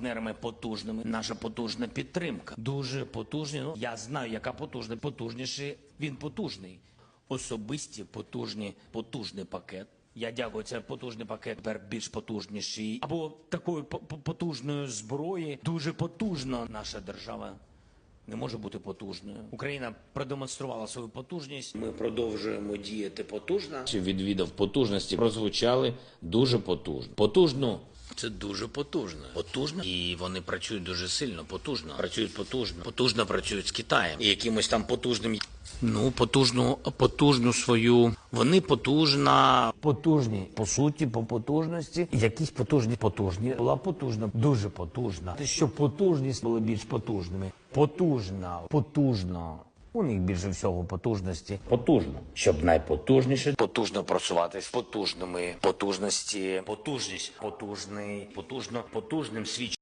партнерами потужними. Наша потужна підтримка. Дуже потужні. Ну я знаю, яка потужна. Потужніший він потужний. Особисті потужні, потужний пакет. Я дякую, це потужний пакет, тепер більш потужніший. Або такої по- по- потужної зброї. Дуже потужна наша держава не може бути потужною. Україна продемонструвала свою потужність. Ми продовжуємо діяти потужно. Відвідав потужності прозвучали дуже потужно. Потужно. Це дуже потужно. Потужно. І вони працюють дуже сильно, потужно. Працюють потужно. Потужно працюють з Китаєм. І якимось там потужним. Ну, потужну, потужну свою. Вони потужна. Потужні по суті, по потужності. Якісь потужні, потужні. Була потужна, дуже потужна. Те, що потужність були більш потужними. Потужна, потужно. У них більше всього потужності. Потужно, щоб найпотужніше потужно просуватись потужними потужності, потужність, потужний, потужно, потужним свідченням.